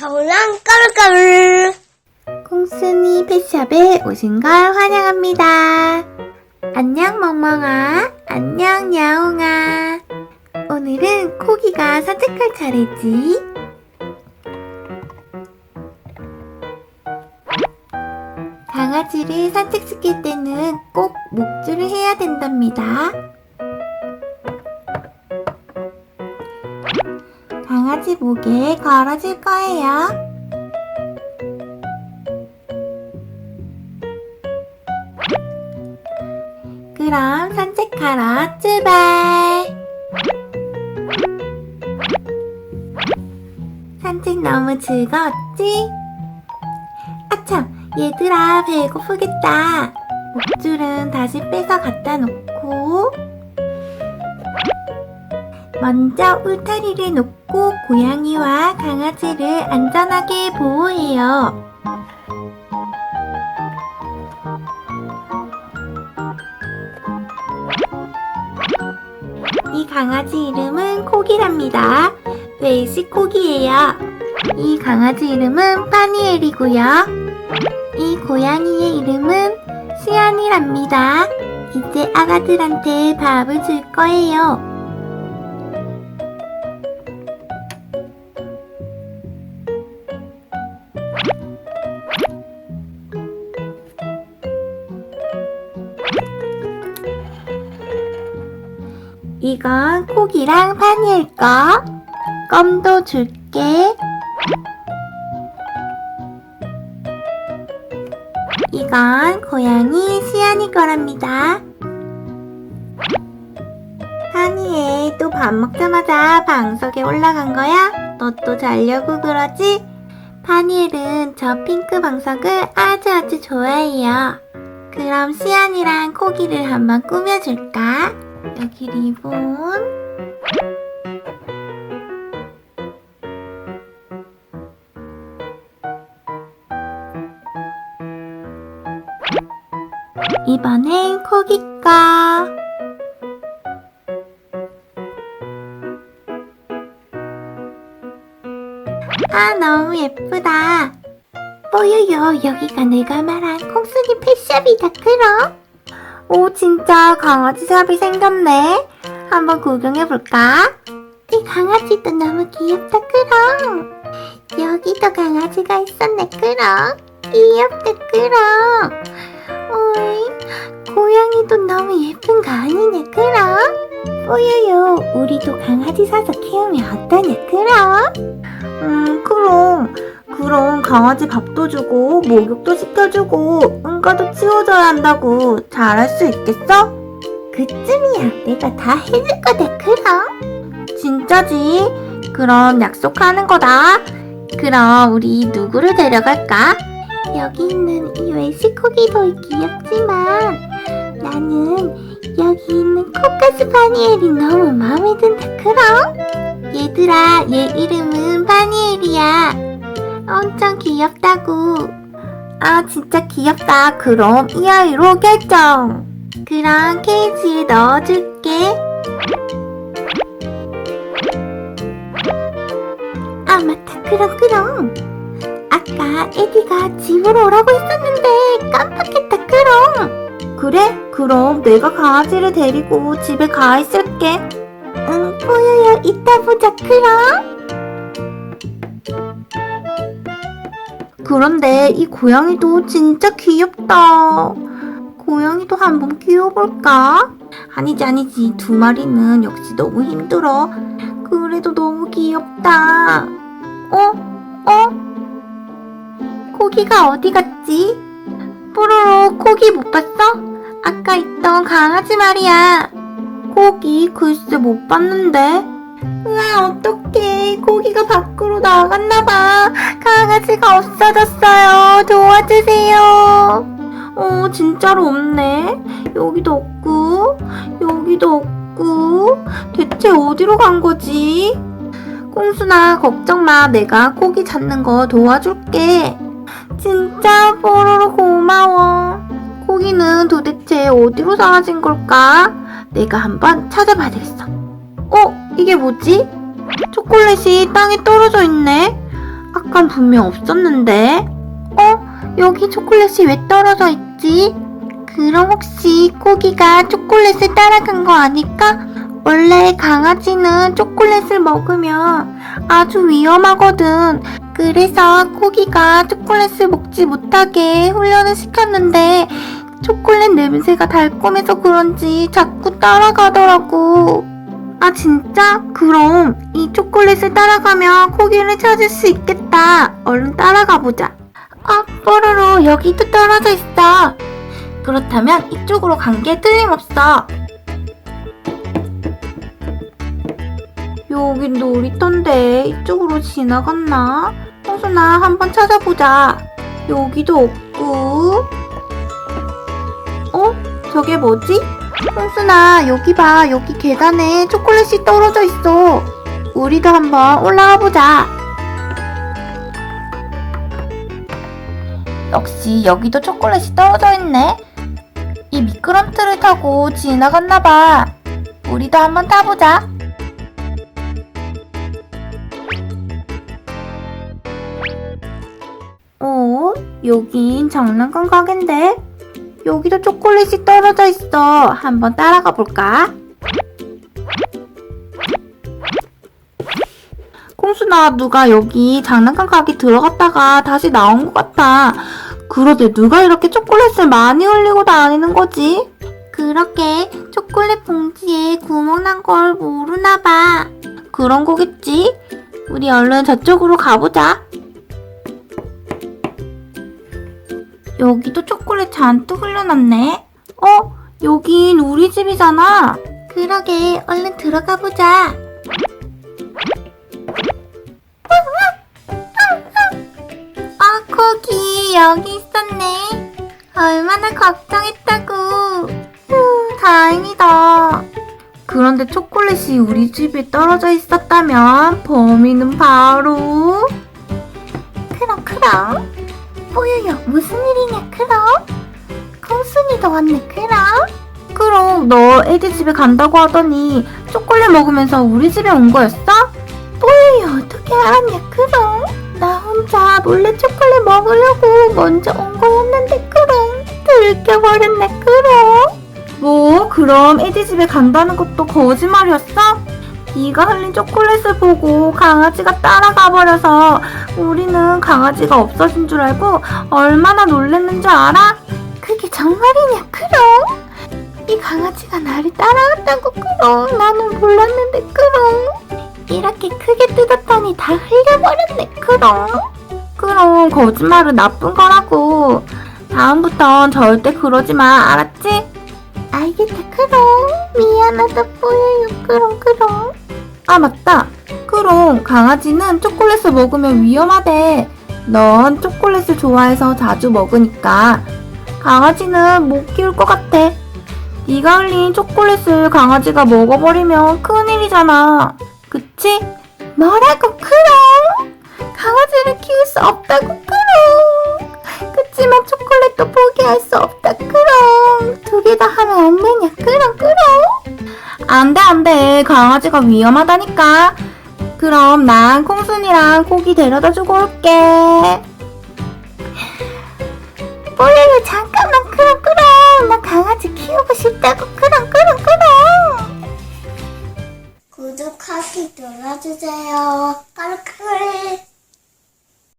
겨울랑 까불까불. 콩순이 펫샵에 오신 걸 환영합니다. 안녕 멍멍아, 안녕 야옹아. 오늘은 코기가 산책할 차례지. 강아지를 산책시킬 때는 꼭 목줄을 해야 된답니다. 강아지 목에 걸어줄 거예요. 그럼 산책하러 출발! 산책 너무 즐거웠지? 아참, 얘들아, 배고프겠다. 목줄은 다시 빼서 갖다 놓고, 먼저 울타리를 놓고 고양이와 강아지를 안전하게 보호해요. 이 강아지 이름은 코기랍니다. 베이식 코기예요. 이 강아지 이름은 파니엘이고요. 이 고양이의 이름은 시안이랍니다. 이제 아가들한테 밥을 줄 거예요. 이건 코기랑 파니엘 거. 껌도 줄게. 이건 고양이 시안이 거랍니다. 파니엘 또밥 먹자마자 방석에 올라간 거야? 너 또 자려고 그러지? 파니엘은 저 핑크 방석을 아주 아주 좋아해요. 그럼 시안이랑 코기를 한번 꾸며줄까? 여기 리본. 이번엔 코기 거. 아, 너무 예쁘다. 뽀요요, 여기가 내가 말한 콩순이 펫샵이다, 그럼? 오, 진짜 강아지 샵이 생겼네. 한번 구경해볼까? 이 강아지도 너무 귀엽다, 그럼. 여기도 강아지가 있었네, 그럼. 귀엽다, 그럼. 어이, 고양이도 너무 예쁜 거 아니냐, 그럼? 뽀요요, 우리도 강아지 사서 키우면 어떠냐, 그럼? 음, 그럼. 그럼 강아지 밥도 주고 목욕도 시켜주고 응가도 치워줘야 한다고 잘할 수 있겠어? 그쯤이야 내가 다 해줄 거다 그럼 진짜지? 그럼 약속하는 거다 그럼 우리 누구를 데려갈까? 여기 있는 이 외식코기도 귀엽지만 나는 여기 있는 코카스 파니엘이 너무 마음에 든다 그럼 얘들아 얘 이름은 파니엘이야 엄청 귀엽다고. 아, 진짜 귀엽다. 그럼 이 아이로 결정. 그럼 케이지에 넣어줄게. 아, 맞다. 그럼, 그럼. 아까 에디가 집으로 오라고 했었는데 깜빡했다. 그럼. 그래? 그럼 내가 강아지를 데리고 집에 가 있을게. 응, 보여요. 이따 보자. 그럼. 그런데 이 고양이도 진짜 귀엽다. 고양이도 한번 키워볼까? 아니지, 아니지. 두 마리는 역시 너무 힘들어. 그래도 너무 귀엽다. 어? 어? 코기가 어디 갔지? 뽀로로, 코기 못 봤어? 아까 있던 강아지 말이야. 코기, 글쎄 못 봤는데. 우와, 어떡해. 고기가 밖으로 나갔나봐. 강아지가 없어졌어요. 도와주세요. 어, 진짜로 없네. 여기도 없고, 여기도 없고. 대체 어디로 간 거지? 콩순아, 걱정 마. 내가 고기 찾는 거 도와줄게. 진짜 뽀로로 고마워. 고기는 도대체 어디로 사라진 걸까? 내가 한번 찾아봐야 되겠어. 어? 이게 뭐지? 초콜릿이 땅에 떨어져 있네. 아깐 분명 없었는데? 어? 여기 초콜릿이 왜 떨어져 있지? 그럼 혹시 코기가 초콜릿을 따라간 거 아닐까? 원래 강아지는 초콜릿을 먹으면 아주 위험하거든. 그래서 코기가 초콜릿을 먹지 못하게 훈련을 시켰는데 초콜릿 냄새가 달콤해서 그런지 자꾸 따라가더라고. 아 진짜? 그럼 이 초콜릿을 따라가면 코기를 찾을 수 있겠다. 얼른 따라가 보자. 아 뽀로로 여기도 떨어져 있어. 그렇다면 이쪽으로 간 게 틀림없어. 여긴 놀이터인데 이쪽으로 지나갔나? 홍순아 한번 찾아보자. 여기도 없고. 어? 저게 뭐지? 홍순아 여기 봐 여기 계단에 초콜릿이 떨어져 있어. 우리도 한번 올라가 보자. 역시 여기도 초콜릿이 떨어져 있네. 이 미끄럼틀을 타고 지나갔나 봐. 우리도 한번 타보자. 어? 여긴 장난감 가게인데? 여기도 초콜릿이 떨어져 있어. 한번 따라가 볼까? 콩순아, 누가 여기 장난감 가게 들어갔다가 다시 나온 것 같아. 그러게 누가 이렇게 초콜릿을 많이 흘리고 다니는 거지? 그렇게 초콜릿 봉지에 구멍 난 걸 모르나 봐. 그런 거겠지? 우리 얼른 저쪽으로 가보자. 여기도 초콜릿 잔뜩 흘려놨네. 어? 여긴 우리 집이잖아. 그러게, 얼른 들어가 보자. 아, 거기 여기 있었네. 얼마나 걱정했다고. 후, 다행이다. 그런데 초콜릿이 우리 집에 떨어져 있었다면 범인은 바로 크롱. 뽀요요 무슨 일이냐 크롱? 콩순이도 왔네 크롱? 크롱 너 애들 집에 간다고 하더니 초콜릿 먹으면서 우리 집에 온 거였어? 뽀요요 어떻게 알았냐 크롱? 나 혼자 몰래 초콜릿 먹으려고 먼저 온 거였는데 크롱 들켜버렸네 크롱 뭐 그럼 애들 집에 간다는 것도 거짓말이었어? 네가 흘린 초콜릿을 보고 강아지가 따라가 버려서 우리는 강아지가 없어진 줄 알고 얼마나 놀랬는 줄 알아? 그게 정말이냐 크롱? 이 강아지가 나를 따라왔다고 크롱 나는 몰랐는데 크롱 이렇게 크게 뜯었더니 다 흘려버렸네 크롱 크롱 거짓말은 나쁜 거라고 다음부턴 절대 그러지 마 알았지? 알겠다 크롱 미안하다 크롱 크롱 아 맞다. 크롱 강아지는 초콜릿을 먹으면 위험하대. 넌 초콜릿을 좋아해서 자주 먹으니까. 강아지는 못 키울 것 같아. 네가 흘린 초콜릿을 강아지가 먹어버리면 큰일이잖아. 그치? 뭐라고 크롱 강아지가 위험하다니까. 그럼 난 콩순이랑 고기 데려다 주고 올게. 뽀요요 잠깐만 크롱 크롱 나 강아지 키우고 싶다고. 크롱 크롱 크롱 구독하기 눌러주세요. 까르르